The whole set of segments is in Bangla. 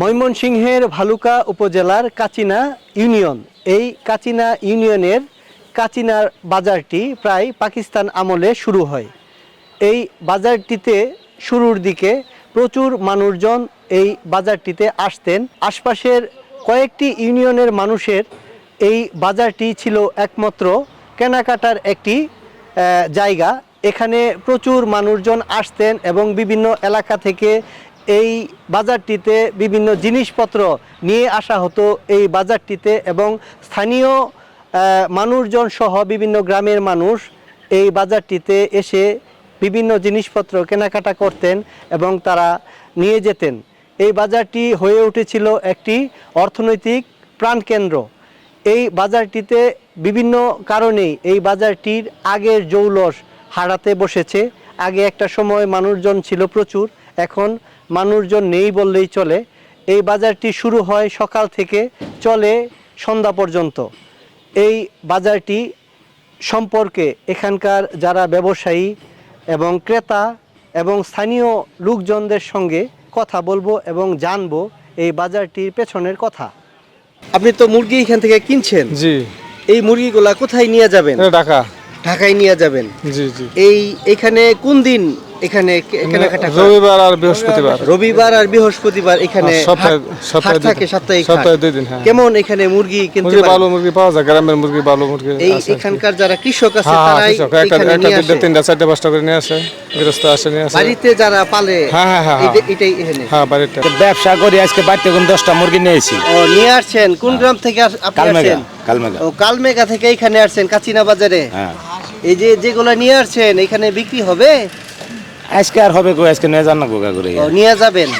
ময়মনসিংহের ভালুকা উপজেলার কাচিনা ইউনিয়ন। এই কাচিনা ইউনিয়নের কাচিনার বাজারটি প্রায় পাকিস্তান আমলে শুরু হয়। এই বাজারটিতে শুরুর দিকে প্রচুর মানুষজন এই বাজারটিতে আসতেন। আশপাশের কয়েকটি ইউনিয়নের মানুষের এই বাজারটি ছিল একমাত্র কেনাকাটার একটি জায়গা। এখানে প্রচুর মানুষজন আসতেন এবং বিভিন্ন এলাকা থেকে এই বাজারটিতে বিভিন্ন জিনিসপত্র নিয়ে আসা হতো এই বাজারটিতে এবং স্থানীয় মানুষজন সহ বিভিন্ন গ্রামের মানুষ এই বাজারটিতে এসে বিভিন্ন জিনিসপত্র কেনাকাটা করতেন এবং তারা নিয়ে যেতেন। এই বাজারটি হয়ে উঠেছিল একটি অর্থনৈতিক প্রাণকেন্দ্র। এই বাজারটিতে বিভিন্ন কারণেই এই বাজারটির আগের জৌলস হারাতে বসেছে। আগে একটা সময় মানুষজন ছিল প্রচুর, এখন মানুষজন নেই বললেই চলে। এই বাজারটি শুরু হয় সকাল থেকে চলে সন্ধ্যা পর্যন্ত। এই বাজারটি সম্পর্কে এখানকার যারা ব্যবসায়ী এবং ক্রেতা এবং স্থানীয় লোকজনদের সঙ্গে কথা বলব এবং জানব এই বাজারটির পেছনের কথা। আপনি তো মুরগি এখান থেকে কিনছেন। জি। এই মুরগিগুলা কোথায় নিয়ে যাবেন? ঢাকা। ঢাকায় নিয়ে যাবেন। জি জি। এই এখানে কোন দিন এখানে কেনাকাটা রবিবার আর বৃহস্পতিবার। রবিবার আর বৃহস্পতিবার এখানে সপ্তাহে হাট- সপ্তাহে হাট। সপ্তাহে দুই দিন, হ্যাঁ। কেমন এখানে মুরগি কিনতে মুরগি ভালো মুরগি পাওয়া যায় গ্রামের মুরগি ভালো মুরগি এই এখানকার যারা কৃষক আছে হ্যাঁ হ্যাঁ তারাই। একটা দুইটা তিনটা চারটা পাঁচটা করে নিয়ে আসে গৃহস্থ আসে নিয়ে আসে। বাড়িতে যারা পালে হ্যাঁ, হ্যাঁ, হ্যাঁ, এটাই এখানে। হ্যাঁ বাড়িটা ব্যবসা করি আজকে বাড়িতে কোন দশটা মুরগি নিয়েছি ও নিয়ে আসছেন? কোন গ্রাম থেকে আপনি আসছেন? কালমেঘা ও কালমেঘা থেকে এখানে আসছেন কাচিনা বাজারে হ্যাঁ। এই যে যেগুলো নিয়ে আসছেন এখানে বিক্রি হবে? আজকে আর হবে কো আজকে নিয়ে যান না গোগা করে নিয়ে যাবেন?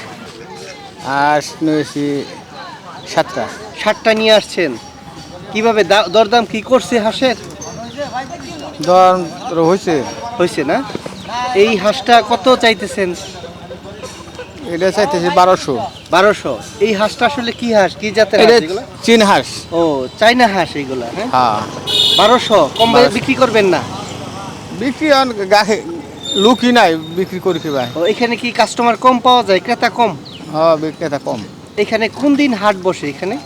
আর নিয়েছি সাতটা। ষাটটা নিয়ে আসছেন? কীভাবে দরদাম কি করছে হাঁসের? দর হয়েছে হয়েছে না? এই হাঁসটা কত চাইতেছেন? এটা চাইতেছি বারোশো। বারোশো। এই হাঁসটা আসলে কি হাঁস? কি জাতের চীন হাঁস। ও চাইনা হাঁস এইগুলা হ্যাঁ? হ্যাঁ। বারোশো? কম বিক্রি করবেন না? বিক্রি লুকই নাই বিক্রি করি কি ভাই ও এখানে কি কাস্টমার কম পাওয়া যায় ক্রেতা কম? হ্যাঁ বিক্রেতা কম। এখানে কোন দিন হাট বসে এখানে?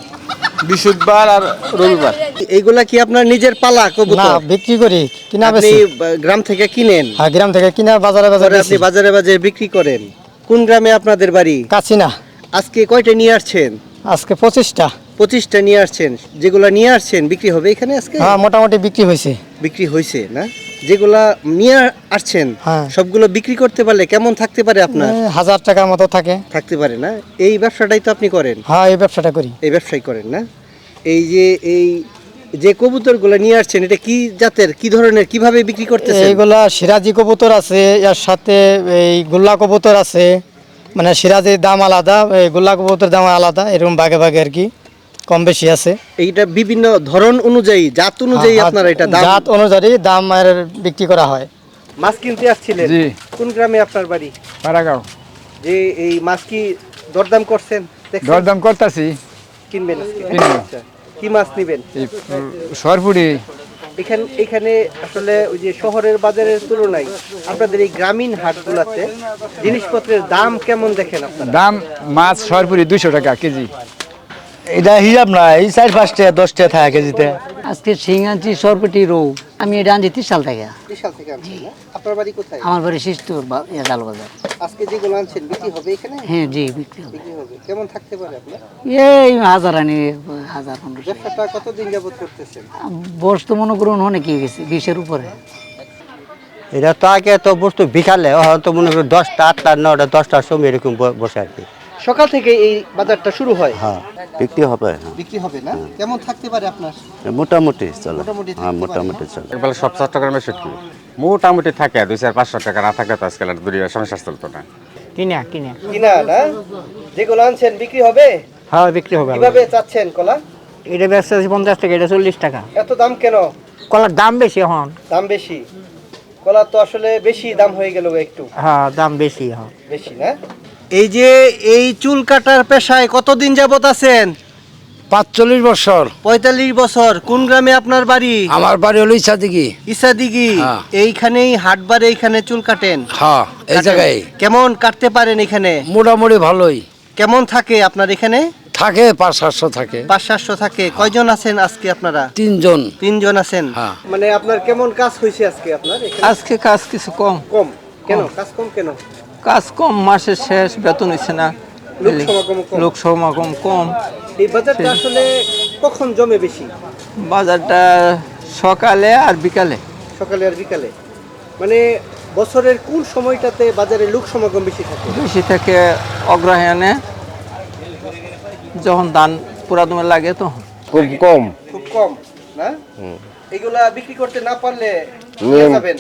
বৃহস্পতিবার আর রবিবার। এইগুলা কি আপনার নিজের পালা না কবুতর বিক্রি করি কিনা আপনি বেশি বা- গ্রাম থেকে কিনেন? হ্যাঁ গ্রাম থেকে কিনা বাজারে বাজারে পরে আপনি বেশি বাজারে বাজারে বিক্রি করেন। কোন গ্রামে আপনাদের বাড়ি? কাছি না আজকে কয়টা নিয়ে আসছেন? আজকে পঁচিশটা। পঁচিশটা নিয়ে আসছেন। যেগুলা নিয়ে আসছেন বিক্রি হবে এখানে আজকে? হ্যাঁ মোটামুটি বিক্রি হয়েছে। বিক্রি হয়েছে না? যেগুলা নিয়ে আসছেন হ্যাঁ। সবগুলো বিক্রি করতে পারলে কেমন থাকতে পারে আপনার? হাজার টাকার মতো থাকে। থাকতে পারে না? এই ব্যবসাটাই তো আপনি করেন। হ্যাঁ এই ব্যবসাটা করি। এই ব্যবসাই করেন না? এই যে এই যে কবুতরগুলো নিয়ে আসছেন এটা কি জাতের? কি ধরনের? কীভাবে বিক্রি করতেছেন? এইগুলা সিরাজি কবুতর আছে এর সাথে এই গোল্লা কবুতর আছে। মানে সিরাজির দাম আলাদা এই গোল্লা কবুতর দাম আলাদা এরকম ভাগে ভাগে আর কি। কম বেশি আছে। এইটা বিভিন্ন ধরন অনুযায়ী জাত অনুযায়ী হ্যাঁ, আপনার এটা দাম? জাত অনুযায়ী দাম আর বিক্রি করা হয়। মাছ কিনতে আসছিলেন? জি। কোন গ্রামে আপনার বাড়ি? পাড়াগাঁও। যে এই মাছ কি দরদাম করছেন? দরদাম করতেছি। কিনবেন আজকে? আচ্ছা। কি মাছ নেবেন? সরপুরি। এখানে এখানে আসলে ওই যে শহরের বাজারের তুলনায় আপনাদের এই গ্রামীণ হাটগুলোতে জিনিসপত্রের দাম কেমন দেখেন আপনারা? দাম মাছ সরপুরি দুশো টাকা কেজি। এটা হিসাব না এই চার পাঁচটা দশটা থাকে কেজিতে। আজকে শিং আনছি সরপটি রৌ। আমি এটা আনছি তিরিশ সাল থেকে। বিশাল থেকে আনছেন না? আপনার বাড়ি কোথায়? আমার বাড়ি শিস্তুর জাল বাজার আজকে যেগুলো আনছেন বিক্রি হবে এখানে? হ্যাঁ জি বিক্রি হবে। কেমন থাকতে পারে আপনার? এই হাজার আনি হাজার পনেরোশো। ব্যবসাটা কতদিন যাবত করতেছেন? বয়স তো মনে করুন অনেক গেছে বিশের উপরে। এটা তো আগে তো বস্তু বিকালে হয়তো মনে করি দশটা আটটা নটা দশটার সময় এরকম ব- বসে আর কি। সকাল থেকে এই বাজারটা শুরু হয়। হ্যাঁ বিক্রি হবে হ্যাঁ। বিক্রি হবে না? কেমন থাকতে পারে আপনার? মোটামুটি চলে। মোটামুটি হ্যাঁ মোটামুটি চলে। একবেলা সব চট্টগ্রামে শুটকি মোটামুটি থাকে দুই চার পাঁচশো টাকা না থাকলে তো আজকাল আর দুনিয়া সংসার চলতো না। কিনা কিনা। কিনা না? যেগুলো আনছেন বিক্রি হবে? হ্যাঁ বিক্রি হবে। কীভাবে চাচ্ছেন কলা? এটা ব্যবসা আছে পঞ্চাশ টাকা এটা চল্লিশ টাকা। এত দাম কেন? কলার দাম বেশি এখন। দাম বেশি। কলা তো আসলে বেশি দাম হয়ে গেল একটু। হ্যাঁ দাম বেশি হ্যাঁ বেশি না? এই যে এই চুল কাটার পেশায় কতদিন যাবত আছেন? পাঁচচল্লিশ বছর। পঁয়তাল্লিশ বছর। কোন গ্রামে আপনার বাড়ি? আমার বাড়ি হলো ইচ্ছা দিকে ইসাদিগি হ্যাঁ। এইখানেই হাটবারে এইখানে চুল কাটেন? হ্যাঁ এই জায়গায়। কেমন কাটতে পারেন এখানে? মোটামুটি ভালোই। কেমন থাকে আপনার এখানে? থাকে পাঁচ সাতশো থাকে। পাঁচ সাতশো থাকে। কয়জন আছেন আজকে আপনারা? তিনজন। তিনজন আছেন। হ্যাঁ। মানে আপনার কেমন কাজ হয়েছে আজকে আপনার আজকে কাজ কিছু কম। কম। কেন কাজ কম কেন? কাজ কম মাসের শেষ বেতন হচ্ছে না। লোক সমাগম কম। এই বাজারটা আসলে কখন জমে বেশি? বাজারটা সকালে আর বিকালে। সকালে আর বিকালে। মানে বছরের কোন সময়টাতে বাজারে লোক সমাগম বেশি থাকে? বেশি থেকে অগ্রহায়ণে যখন ধান পুরাদমে লাগে তখন। খুব কম। খুব কম না? এগুলা বিক্রি করতে না পারলে নিয়ে যাবেন?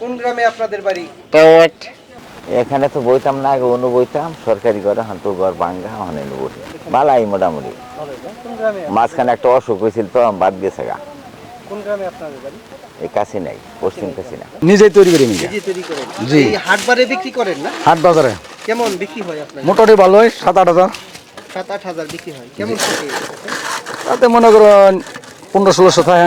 কোন গ্রামে আপনাদের বাড়ি? এখানে তো বইতাম না আগে অনু বইতাম। সরকারি ঘরে হান তো ঘর ভাঙ্গা ওখানে বসি। বালাই মোটামুটি। মাঝখানে একটা অসুখ হয়েছিল তো বাদ গেছে গা। কোন গ্রামে আপনাদের বাড়ি? এই কাছে নাই পশ্চিম কাছে না নিজেই তৈরি করি জি। বিক্রি করেন না? হাট বাজারে। কেমন বিক্রি হয় আপনার মোটামুটি ভালোই সাত আট হাজার। সাত আট হাজার বিক্রি হয়। কেমন তাতে মনে করেন পনেরো ষোলোশো থাকে।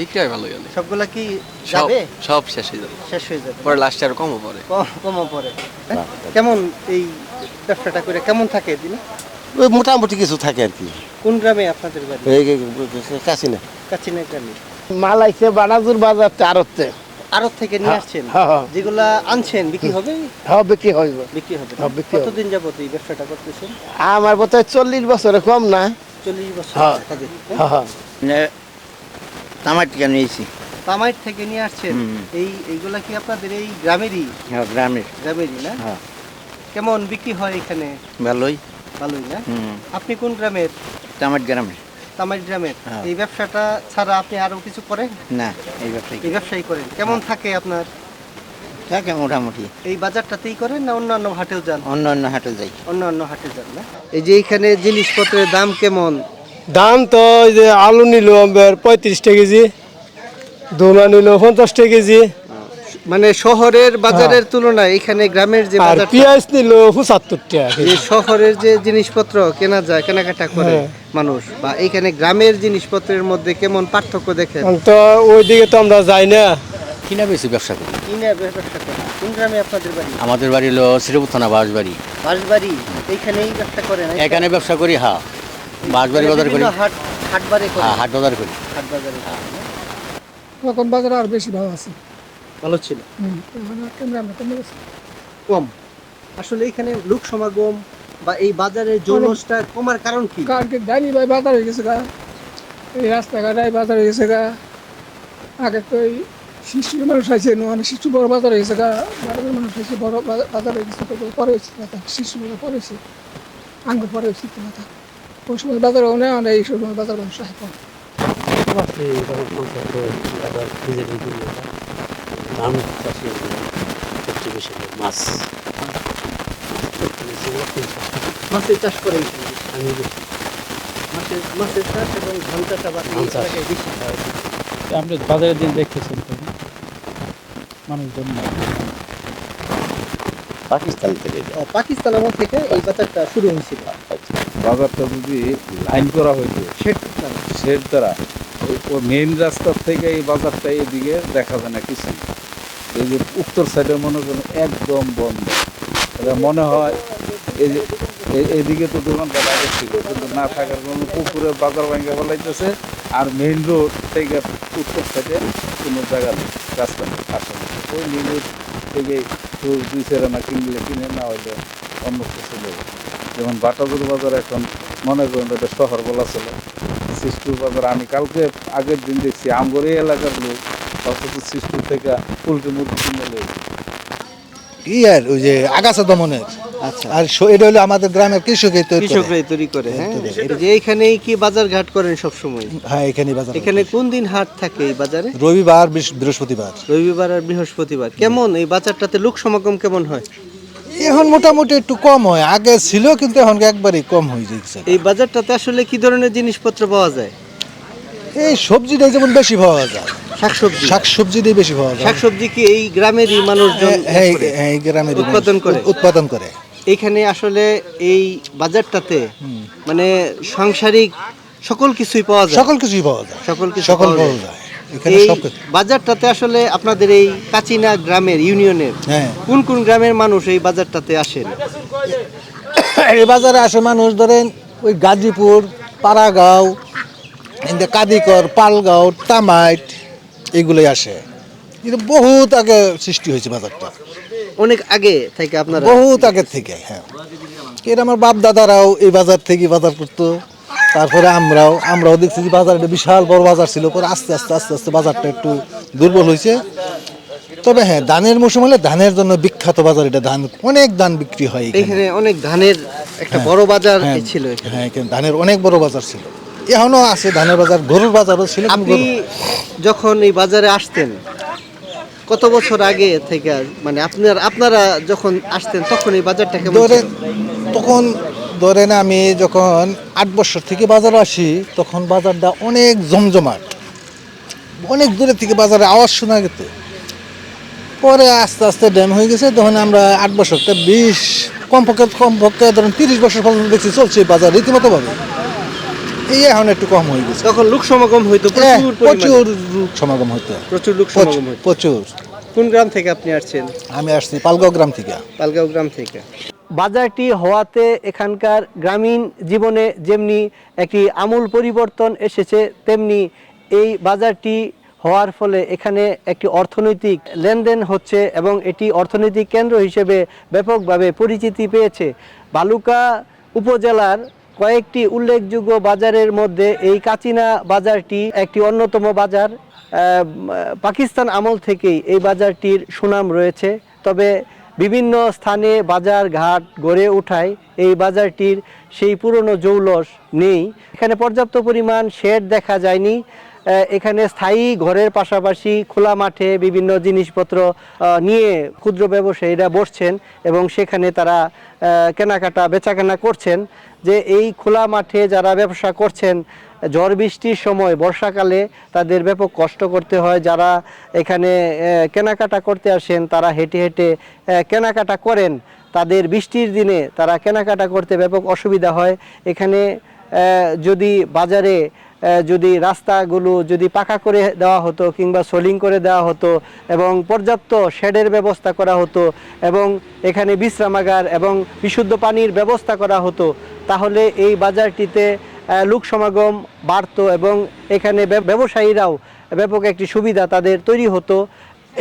বিক্রি হয় ভালোই হলে সবগুলা কি সব যাবে? সব শেষ হয়ে যাবে। শেষ হয়ে যাবে। পরে লাস্টে আর কমও পড়ে। কম কমও পড়ে। হ্যাঁ? কেমন এই ব্যবসাটা করে কেমন থাকে দিনে ওই মোটামুটি কিছু থাকে আর কি। কোন গ্রামে আপনাদের বাড়ি? কাছি না কাছিনা গ্রামে। মাল আইছে বানাজুর বাজার আরতে আড়ত। থেকে নিয়ে আসছেন? হ্যাঁ, হ্যাঁ। যেগুলা আনছেন বিক্রি হবে? হ্যাঁ বিক্রি হবে। হ্যাঁ, বিক্রি হবে। কতদিন যাবত এই ব্যবসাটা করতেছেন? আমার বোধহয় চল্লিশ বছরে কম না। চল্লিশ বছর হ্যাঁ। কাজে টামাটিকা নিয়েছি। তামাইট থেকে নিয়ে আসছেন? এই এইগুলা কি আপনাদের এই গ্রামেরই? হ্যাঁ গ্রামের। গ্রামেরই না? হ্যাঁ। কেমন বিক্রি হয় এখানে? ভালোই। ভালোই না? আপনি কোন গ্রামের? টামাট গ্রামের। তামাইট গ্রামের। হ্যাঁ। এই ব্যবসাটা ছাড়া আপনি আরও কিছু করেন? না এই ব্যবসায়ী এই ব্যবসায়ী করেন। কেমন থাকে আপনার? থাকে মোটামুটি। এই বাজারটাতেই করেন না অন্যান্য হাটেও যান? অন্য অন্য হাটে যাই। অন্য অন্য হাটে যান না? এই যে এখানে জিনিসপত্রের দাম কেমন? দাম তো ওই যে আলু নিল আপনার পঁয়ত্রিশ টাকা কেজি দোনা নিল পঞ্চাশ টাকা কেজি। মানে শহরের বাজারের তুলনায় এখানে গ্রামের যে আর বাজার পেঁয়াজ নিল পঁচাত্তর টাকা শহরের যে জিনিসপত্র কেনা যায় কেনাকাটা করে হ্যাঁ। মানুষ বা এখানে গ্রামের জিনিসপত্রের মধ্যে কেমন পার্থক্য দেখেন? এখন তো ওইদিকে তো আমরা যাই না। কিনা বেশি ব্যবসা করি? কিনে ব্যবসা করেন? কোন গ্রামে আপনাদের বাড়ি? আমাদের বাড়ি হলো শ্রীপুর থানা বাঁশবাড়ি। বাঁশবাড়ি? এইখানেই ব্যবসা করেন? এখানে ব্যবসা করি হ্যাঁ। বাজার করি। হাট করেন হ্যাঁ হাট বাজার করি। হাট বাজারে এখন বাজার আর বেশি ভালো আছে। ভালো ছিল? কম। আসলে এখানে লোক সমাগম বা এই বাজারের জৌলসটা কমার কারণ কি? কালকে জানি ভাই বাজার হয়ে গেছে গা। এই রাস্তাঘাটায় বাজার হয়ে গেছে গা। আগে তো এই শিশু মানুষ আছে মানে শিশু বড় বাজার হয়ে গা। বাজারের মানুষ হয়েছে বড় বাজার হয়ে গেছে পরে হয়েছে শিশু পরে হয়েছে। আঙ্গুর পরে হয়েছে সময় বাজার হয় না আমরা এই সময় বাজার মানুষ হয় কম মাছের চাষ করে মাছের মাছের চাষ এবং ধান চাষ আবার বেশি হয়। আপনি বাজারের দিন দেখতেছেন তো? মানুষজন পাকিস্তান থেকে। ও, পাকিস্তান আমল থেকে এই বাজারটা শুরু হয়েছিল। বাজারটা যদি লাইন করা নাম। সের দ্বারা ও মেইন রাস্তার থেকে এই বাজারটা এদিকে দেখা যায় না কিছু এই যে উত্তর সাইডে মনে করেন একদম বন্ধ। এটা মনে হয় এই যে এদিকে তো দোকানটা আগে ছিল, কিন্তু না থাকার কারণে পুকুরে বাজার ভাঙ্গা ফেলাইতেছে, আর মেইন রোড থেকে উত্তর সাইডে কোনো জায়গা নেই, রাস্তা নেই আসামে ওই মেইন রোড থেকে দুই সেরানা কিনলে কিনে, না হইলে অন্য কিছু যেমন বাটাজুর বাজার এখন মনে করেন এটা শহর বলা ছিল সিস্টুর বাজার আমি কালকে আগের দিন দেখছি আমগর এই এলাকার লোক অথচ সিস্টুর থেকে উল্টে মুরগি কিনে লয়েছে কি আর ওই যে আগাছা দমনের? আচ্ছা। আর এটা হলো আমাদের গ্রামের কৃষকেই তৈরি কৃষকরাই তৈরি করে হ্যাঁ? যে এইখানেই কি বাজার ঘাট করেন সব সময় হ্যাঁ এখানে বাজার এখানে কোন দিন হাট থাকে এই বাজারে? রবিবার বৃহস্প- বৃহস্পতিবার। রবিবার আর বৃহস্পতিবার। কেমন এই বাজারটাতে লোক সমাগম কেমন হয়? এখন মোটামুটি একটু কম হয়। আগে ছিল কিন্তু এখন একবারই কম হয়ে যাচ্ছে এই বাজারটাতে আসলে কি ধরনের জিনিসপত্র পাওয়া যায়? এই সবজিটাই যেমন বেশি পাওয়া যায়। শাকসবজি? শাক সবজিটাই বেশি পাওয়া যায়। শাকসবজি কি এই গ্রামেরই মানুষজন হ্যাঁ, এই- এই গ্রামের উৎপাদন করে? উৎপাদন করে। এখানে আসলে এই বাজারটাতে মানে সাংসারিক সকল কিছুই পাওয়া যায়? সকল কিছুই পাওয়া যায়। সকল কিছু সকল পাওয়া যায়। এই বাজারটাতে আসলে আপনাদের এই কাচিনা গ্রামের ইউনিয়নের হ্যাঁ। কোন কোন গ্রামের মানুষ এই বাজারটাতে আসেন? এই বাজারে আসে মানুষ ধরেন ওই গাজীপুর পাড়াগাঁও কাদিকর পালগাঁও তামাইট এগুলোই আসে। কিন্তু বহুত আগে সৃষ্টি হয়েছে বাজারটা। অনেক আগে থেকে আপনার বহুত আগের থেকে হ্যাঁ। এর আমার বাপ দাদারাও এই বাজার থেকে বাজার করতো। তারপরে আমরাও আমরাও দেখছি যে বাজার একটা বিশাল বড় বাজার ছিল পরে আস্তে আস্তে আস্তে আস্তে বাজারটা একটু দুর্বল হয়েছে তবে হ্যাঁ ধানের মৌসুম হলে ধানের জন্য বিখ্যাত বাজার এটা ধান। অনেক ধান বিক্রি হয় এখানে। অনেক ধানের একটা বড় বাজার হ্যাঁ, ছিল হ্যাঁ এখানে ধানের অনেক বড় বাজার ছিল। এখনও আছে ধানের বাজার গরুর বাজারও ছিল আপনি যখন এই বাজারে আসতেন কত বছর আগে থেকে মানে আপনার আপনারা যখন আসতেন তখন এই বাজারটা কেমন ধরেন তখন ধরেন আমি যখন আট বছর থেকে বাজারে আসি তখন বাজারটা অনেক জমজমাট। অনেক দূরে থেকে বাজারে আওয়াজ শোনা যেত পরে আস্তে আস্তে ড্যাম হয়ে গেছে তখন আমরা আট বছর বছরটা বিশ কমপক্ষে কমপক্ষে ধরেন তিরিশ বছর পর্যন্ত দেখছি চলছে বাজার রীতিমতো ভাবে এই এখন একটু কম হয়ে গেছে। তখন লোক সমাগম হইতো হ্যাঁ, প্রচুর লোক সমাগম হইতো। প্রচুর লোক সমাগম প্রচুর। কোন গ্রাম থেকে আপনি আসছেন? আমি আসছি পালগাঁও গ্রাম থেকে। পালগাঁও গ্রাম থেকে। বাজারটি হওয়াতে এখানকার গ্রামীণ জীবনে যেমনি একটি আমূল পরিবর্তন এসেছে, তেমনি এই বাজারটি হওয়ার ফলে এখানে একটি অর্থনৈতিক লেনদেন হচ্ছে এবং এটি অর্থনৈতিক কেন্দ্র হিসেবে ব্যাপকভাবে পরিচিতি পেয়েছে। বালুকা উপজেলার কয়েকটি উল্লেখযোগ্য বাজারের মধ্যে এই কাচিনা বাজারটি একটি অন্যতম বাজার। পাকিস্তান আমল থেকেই এই বাজারটির সুনাম রয়েছে। তবে বিভিন্ন স্থানে বাজার ঘাট গড়ে ওঠায় এই বাজারটির সেই পুরনো জৌলস নেই। এখানে পর্যাপ্ত পরিমাণ শেড দেখা যায়নি। এখানে স্থায়ী ঘরের পাশাপাশি খোলা মাঠে বিভিন্ন জিনিসপত্র নিয়ে ক্ষুদ্র ব্যবসায়ীরা বসছেন এবং সেখানে তারা কেনাকাটা, বেচাকেনা করছেন। যে এই খোলা মাঠে যারা ব্যবসা করছেন ঝড় বৃষ্টির সময় বর্ষাকালে তাদের ব্যাপক কষ্ট করতে হয়। যারা এখানে কেনাকাটা করতে আসেন, তারা হেঁটে হেঁটে কেনাকাটা করেন। তাদের বৃষ্টির দিনে তারা কেনাকাটা করতে ব্যাপক অসুবিধা হয়। এখানে যদি বাজারে যদি রাস্তাগুলো যদি পাকা করে দেওয়া হতো কিংবা সোলিং করে দেওয়া হতো এবং পর্যাপ্ত শেডের ব্যবস্থা করা হতো এবং এখানে বিশ্রামাগার এবং বিশুদ্ধ পানির ব্যবস্থা করা হতো, তাহলে এই বাজারটিতে লোক সমাগম বাড়তো এবং এখানে ব্যবসায়ীরাও ব্যাপক একটি সুবিধা তাদের তৈরি হতো।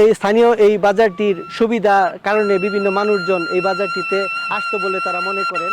এই স্থানীয় এই বাজারটির সুবিধা কারণে বিভিন্ন মানুষজন এই বাজারটিতে আসতো বলে তারা মনে করেন।